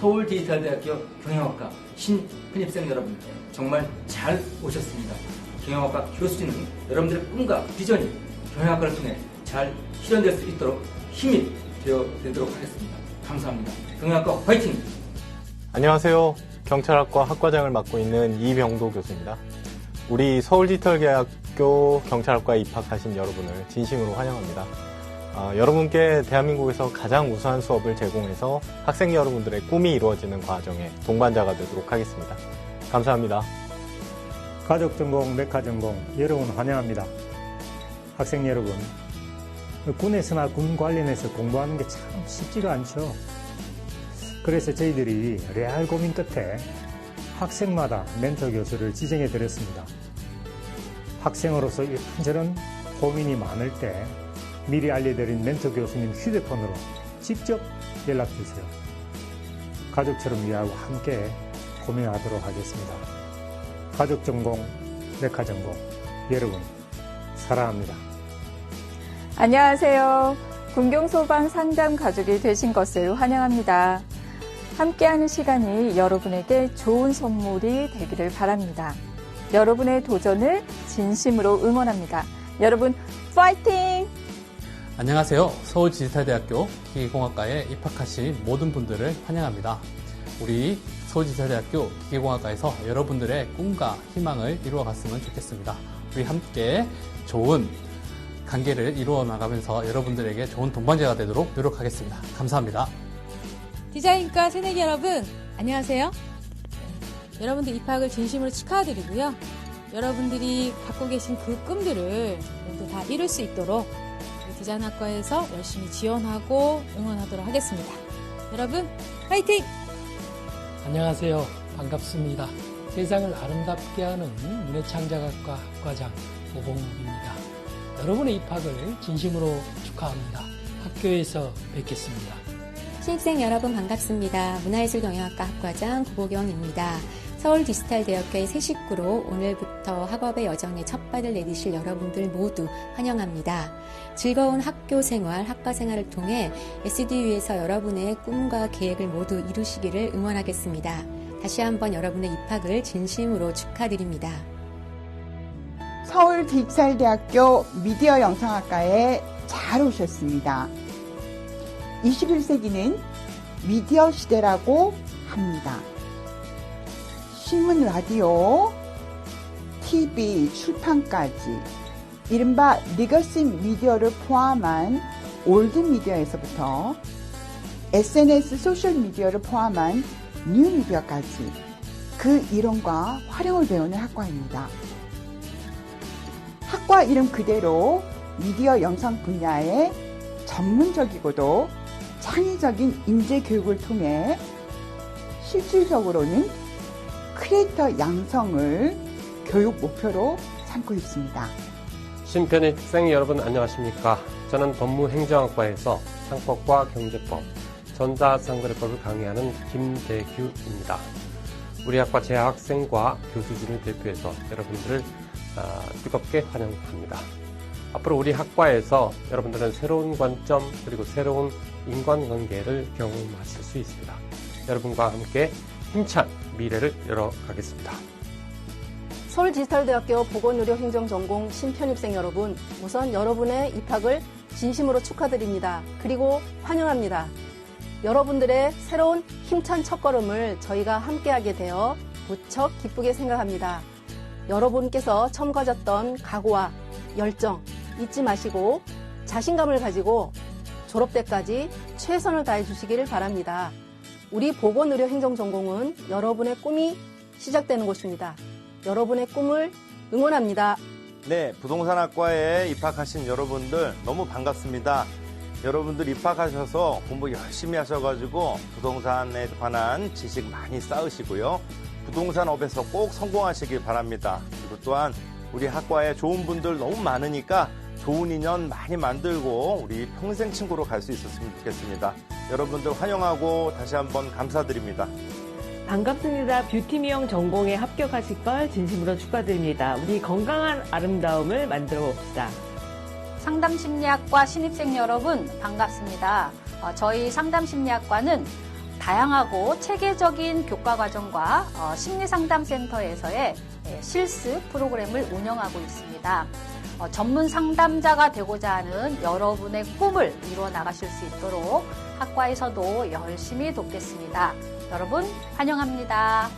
서울 디지털대학교 경영학과 신편입생 여러분 정말 잘 오셨습니다. 경영학과 교수진은 여러분들의 꿈과 비전이 경영학과를 통해 잘 실현될 수 있도록 힘이 되어 되도록 하겠습니다. 감사합니다. 경영학과 화이팅! 안녕하세요. 경찰학과 학과장을 맡고 있는 이병도 교수입니다. 우리 서울 디지털대학교 경찰학과에 입학하신 여러분을 진심으로 환영합니다. 아, 여러분께 대한민국에서 가장 우수한 수업을 제공해서 학생 여러분들의 꿈이 이루어지는 과정에 동반자가 되도록 하겠습니다. 감사합니다. 가족 전공, 메카 전공 여러분 환영합니다. 학생 여러분, 군에서나 군 관련해서 공부하는 게 참 쉽지가 않죠. 그래서 저희들이 레알 고민 끝에 학생마다 멘토 교수를 지정해 드렸습니다. 학생으로서 이런저런 고민이 많을 때 미리 알려드린 멘토 교수님 휴대폰으로 직접 연락 주세요. 가족처럼 이해하고 함께 고민하도록 하겠습니다. 가족 전공, 메카 전공, 여러분, 사랑합니다. 안녕하세요. 군경소방 상담 가족이 되신 것을 환영합니다. 함께하는 시간이 여러분에게 좋은 선물이 되기를 바랍니다. 여러분의 도전을 진심으로 응원합니다. 여러분, 파이팅! 안녕하세요. 서울디지털대학교 기계공학과에 입학하신 모든 분들을 환영합니다. 우리 서울디지털대학교 기계공학과에서 여러분들의 꿈과 희망을 이루어 갔으면 좋겠습니다. 우리 함께 좋은 관계를 이루어 나가면서 여러분들에게 좋은 동반자가 되도록 노력하겠습니다. 감사합니다. 디자인과 새내기 여러분, 안녕하세요. 여러분들 입학을 진심으로 축하드리고요. 여러분들이 갖고 계신 그 꿈들을 모두 다 이룰 수 있도록 디자인학과에서 열심히 지원하고 응원하도록 하겠습니다. 여러분, 파이팅! 안녕하세요. 반갑습니다. 세상을 아름답게 하는 문해창작학과 학과장 오봉욱입니다. 여러분의 입학을 진심으로 축하합니다. 학교에서 뵙겠습니다. 신입생 여러분 반갑습니다. 문화예술경영학과 학과장 구보경입니다. 서울 디지털 대학교의 새 식구로 오늘부터 학업의 여정에 첫 발을 내디실 여러분들 모두 환영합니다. 즐거운 학교 생활, 학과 생활을 통해 SDU에서 여러분의 꿈과 계획을 모두 이루시기를 응원하겠습니다. 다시 한번 여러분의 입학을 진심으로 축하드립니다. 서울디지털대학교 미디어 영상학과에 잘 오셨습니다. 21세기는 미디어 시대라고 합니다. 신문, 라디오, TV, 출판까지 이른바 리거시 미디어를 포함한 올드 미디어에서부터 SNS, 소셜 미디어를 포함한 뉴 미디어까지 그 이론과 활용을 배우는 학과입니다. 학과 이름 그대로 미디어 영상 분야의 전문적이고도 창의적인 인재 교육을 통해 실질적으로는 크리에이터 양성을 교육 목표로 삼고 있습니다. 신편입생 여러분 안녕하십니까? 저는 법무행정학과에서 상법과 경제법, 전자상거래법을 강의하는 김대규입니다. 우리 학과 재학생과 교수진을 대표해서 여러분들을 아, 뜨겁게 환영합니다. 앞으로 우리 학과에서 여러분들은 새로운 관점 그리고 새로운 인간관계를 경험하실 수 있습니다. 여러분과 함께 힘찬 미래를 열어가겠습니다. 서울디지털대학교 보건의료행정전공 신편입생 여러분, 우선 여러분의 입학을 진심으로 축하드립니다. 그리고 환영합니다. 여러분들의 새로운 힘찬 첫걸음을 저희가 함께하게 되어 무척 기쁘게 생각합니다. 여러분께서 처음 가졌던 각오와 열정 잊지 마시고 자신감을 가지고 졸업 때까지 최선을 다해 주시기를 바랍니다. 우리 보건의료행정전공은 여러분의 꿈이 시작되는 곳입니다. 여러분의 꿈을 응원합니다. 네, 부동산학과에 입학하신 여러분들 너무 반갑습니다. 여러분들 입학하셔서 공부 열심히 하셔가지고 부동산에 관한 지식 많이 쌓으시고요. 부동산업에서 꼭 성공하시길 바랍니다. 그리고 또한 우리 학과에 좋은 분들 너무 많으니까 좋은 인연 많이 만들고 우리 평생 친구로 갈 수 있었으면 좋겠습니다. 여러분들 환영하고 다시 한번 감사드립니다. 반갑습니다. 뷰티 미용 전공에 합격하실 걸 진심으로 축하드립니다. 우리 건강한 아름다움을 만들어 봅시다. 상담 심리학과 신입생 여러분 반갑습니다. 어, 저희 상담 심리학과는 다양하고 체계적인 교과 과정과 어, 심리 상담 센터에서의 예, 실습 프로그램을 운영하고 있습니다. 어, 전문 상담자가 되고자 하는 여러분의 꿈을 이루어 나가실 수 있도록 학과에서도 열심히 돕겠습니다. 여러분 환영합니다.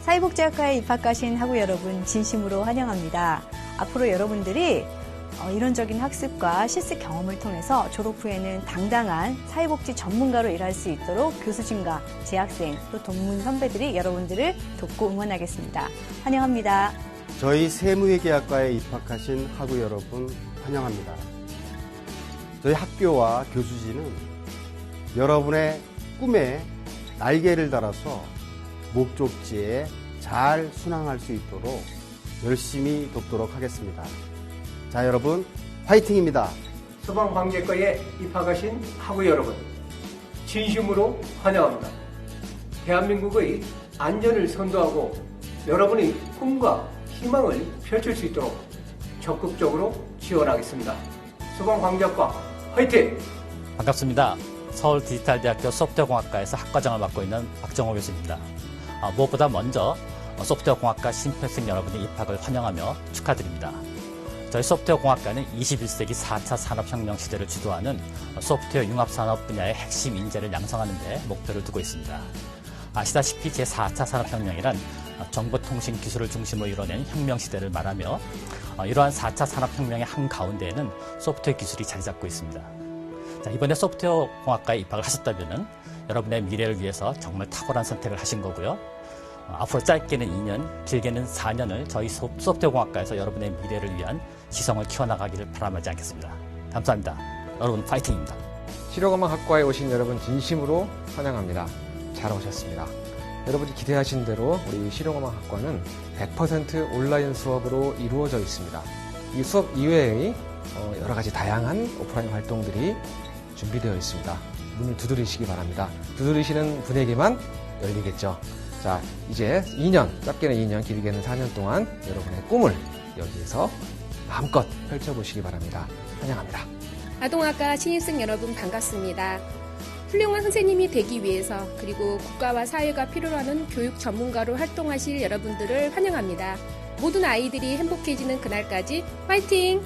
사회복지학과에 입학하신 학우 여러분 진심으로 환영합니다. 앞으로 여러분들이 어, 이론적인 학습과 실습 경험을 통해서 졸업 후에는 당당한 사회복지 전문가로 일할 수 있도록 교수진과 재학생 또 동문 선배들이 여러분들을 돕고 응원하겠습니다. 환영합니다. 저희 세무회계학과에 입학하신 학우 여러분 환영합니다. 저희 학교와 교수진은 여러분의 꿈에 날개를 달아서 목적지에 잘 순항할 수 있도록 열심히 돕도록 하겠습니다. 자, 여러분, 화이팅입니다. 소방관계과에 입학하신 학우 여러분, 진심으로 환영합니다. 대한민국의 안전을 선도하고 여러분의 꿈과 희망을 펼칠 수 있도록 적극적으로 지원하겠습니다. 소방관계과 화이팅! 반갑습니다. 서울 디지털대학교 소프트웨어공학과에서 학과장을 맡고 있는 박정호 교수입니다. 아, 무엇보다 먼저 소프트웨어공학과 신입생 여러분의 입학을 환영하며 축하드립니다. 저희 소프트웨어공학과는 21세기 4차 산업혁명 시대를 주도하는 소프트웨어 융합산업 분야의 핵심 인재를 양성하는 데 목표를 두고 있습니다. 아시다시피 제4차 산업혁명이란 정보통신 기술을 중심으로 이뤄낸 혁명 시대를 말하며 어, 이러한 4차 산업혁명의 한가운데에는 소프트웨어 기술이 자리 잡고 있습니다. 자, 이번에 소프트웨어 공학과에 입학을 하셨다면 여러분의 미래를 위해서 정말 탁월한 선택을 하신 거고요. 어, 앞으로 짧게는 2년, 길게는 4년을 저희 소, 소프트웨어 공학과에서 여러분의 미래를 위한 지성을 키워나가기를 바람하지 않겠습니다. 감사합니다. 여러분 파이팅입니다. 실용음악 학과에 오신 여러분 진심으로 환영합니다. 잘 오셨습니다. 여러분이 기대하신 대로 우리 실용음악학과는 100% 온라인 수업으로 이루어져 있습니다. 이 수업 이외의 어, 여러 가지 다양한 오프라인 활동들이 준비되어 있습니다. 문을 두드리시기 바랍니다. 두드리시는 분에게만 열리겠죠. 자, 이제 2년, 짧게는 2년, 길게는 4년 동안 여러분의 꿈을 여기에서 마음껏 펼쳐보시기 바랍니다. 환영합니다. 아동학과 신입생 여러분 반갑습니다. 훌륭한 선생님이 되기 위해서 그리고 국가와 사회가 필요로 하는 교육 전문가로 활동하실 여러분들을 환영합니다. 모든 아이들이 행복해지는 그날까지 화이팅!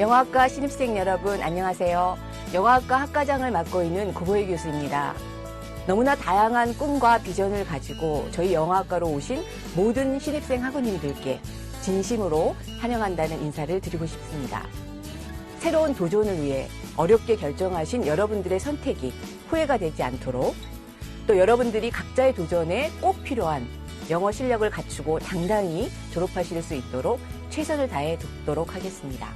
영화학과 신입생 여러분 안녕하세요. 영화학과 학과장을 맡고 있는 구보희 교수입니다. 너무나 다양한 꿈과 비전을 가지고 저희 영화학과로 오신 모든 신입생 학우님들께 진심으로 환영한다는 인사를 드리고 싶습니다. 새로운 도전을 위해 어렵게 결정하신 여러분들의 선택이 후회가 되지 않도록 또 여러분들이 각자의 도전에 꼭 필요한 영어 실력을 갖추고 당당히 졸업하실 수 있도록 최선을 다해 돕도록 하겠습니다.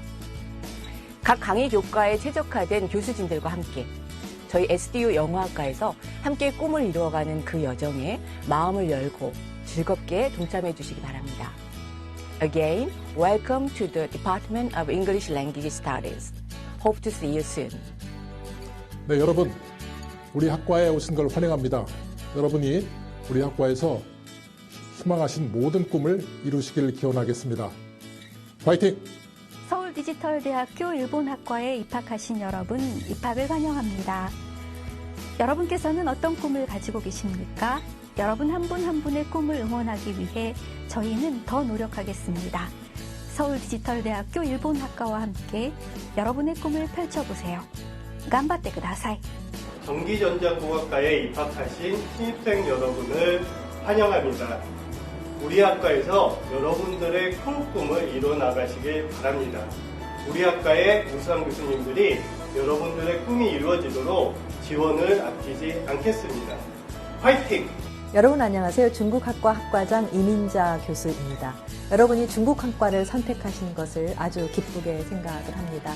각 강의 교과에 최적화된 교수진들과 함께 저희 SDU 영어학과에서 함께 꿈을 이루어가는 그 여정에 마음을 열고 즐겁게 동참해 주시기 바랍니다. Again, welcome to the Department of English Language Studies. Hope to see you soon. 네, 여러분. 우리 학과에 오신 걸 환영합니다. 여러분이 우리 학과에서 희망하신 모든 꿈을 이루시길 기원하겠습니다. 파이팅! 서울 디지털대학교 일본학과에 입학하신 여러분, 입학을 환영합니다. 여러분께서는 어떤 꿈을 가지고 계십니까? 여러분 한 분한 분의 꿈을 응원하기 위해 저희는 더 노력하겠습니다. 서울 디지털대학교 일본학과와 함께 여러분의 꿈을 펼쳐보세요. 간바떼 그다사이. 전기전자공학과에 입학하신 신입생 여러분을 환영합니다. 우리 학과에서 여러분들의 큰 꿈을 이뤄 나가시길 바랍니다. 우리 학과의 우수한 교수님들이 여러분들의 꿈이 이루어지도록 지원을 아끼지 않겠습니다. 화이팅! 여러분 안녕하세요. 중국학과 학과장 이민자 교수입니다. 여러분이 중국학과를 선택하신 것을 아주 기쁘게 생각을 합니다.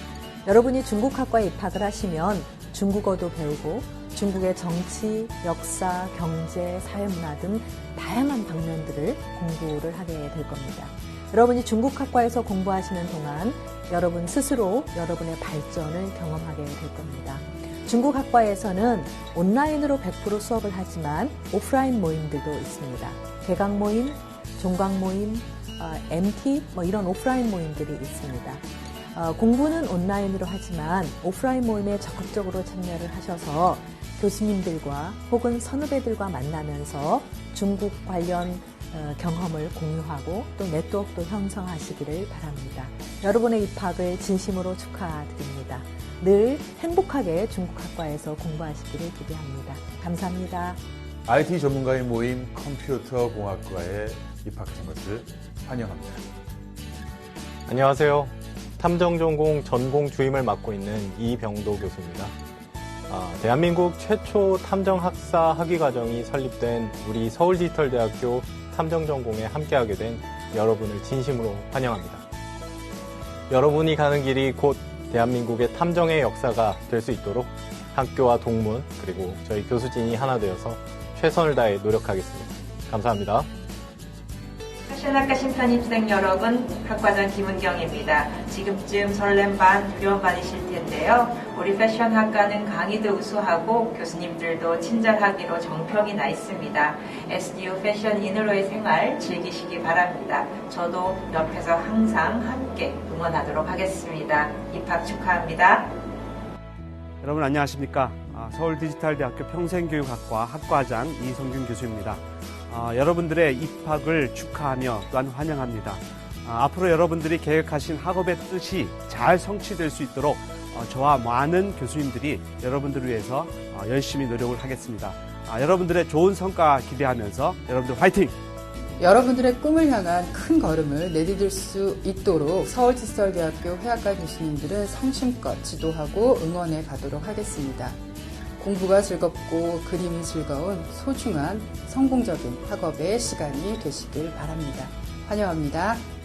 여러분이 중국학과에 입학을 하시면 중국어도 배우고 중국의 정치, 역사, 경제, 사회문화 등 다양한 방면들을 공부를 하게 될 겁니다. 여러분이 중국학과에서 공부하시는 동안 여러분 스스로 여러분의 발전을 경험하게 될 겁니다. 중국 학과에서는 온라인으로 100% 수업을 하지만 오프라인 모임들도 있습니다. 개강 모임, 종강 모임, 어, MT 뭐 이런 오프라인 모임들이 있습니다. 어, 공부는 온라인으로 하지만 오프라인 모임에 적극적으로 참여를 하셔서 교수님들과 혹은 선후배들과 만나면서 중국 관련 어, 경험을 공유하고 또 네트워크도 형성하시기를 바랍니다. 여러분의 입학을 진심으로 축하드립니다. 늘 행복하게 중국학과에서 공부하시기를 기대합니다. 감사합니다. IT 전문가의 모임 컴퓨터 공학과에 입학하신 것을 환영합니다. 안녕하세요. 탐정전공 전공 주임을 맡고 있는 이병도 교수입니다. 아, 대한민국 최초 탐정학사 학위 과정이 설립된 우리 서울디지털대학교 탐정전공에 함께하게 된 여러분을 진심으로 환영합니다. 여러분이 가는 길이 곧 대한민국의 탐정의 역사가 될 수 있도록 학교와 동문 그리고 저희 교수진이 하나 되어서 최선을 다해 노력하겠습니다. 감사합니다. 패션학과 심판입생 여러분, 학과장 김은경입니다. 지금쯤 설렘 반, 두려움 반이실 텐데요. 우리 패션학과는 강의도 우수하고 교수님들도 친절하기로 정평이 나 있습니다. SDU 패션 인으로의 생활 즐기시기 바랍니다. 저도 옆에서 항상 함께 응원하도록 하겠습니다. 입학 축하합니다. 여러분 안녕하십니까? 아, 서울디지털대학교 평생교육학과 학과장 이성균 교수입니다. 아, 여러분들의 입학을 축하하며 또한 환영합니다. 아, 앞으로 여러분들이 계획하신 학업의 뜻이 잘 성취될 수 있도록 어, 저와 많은 교수님들이 여러분들을 위해서 어, 열심히 노력을 하겠습니다. 아, 여러분들의 좋은 성과 기대하면서 여러분들 화이팅! 여러분들의 꿈을 향한 큰 걸음을 내디딜 수 있도록 서울디지털대학교 회학과 교수님들은 성심껏 지도하고 응원해 가도록 하겠습니다. 공부가 즐겁고 그림이 즐거운 소중한 성공적인 학업의 시간이 되시길 바랍니다. 환영합니다.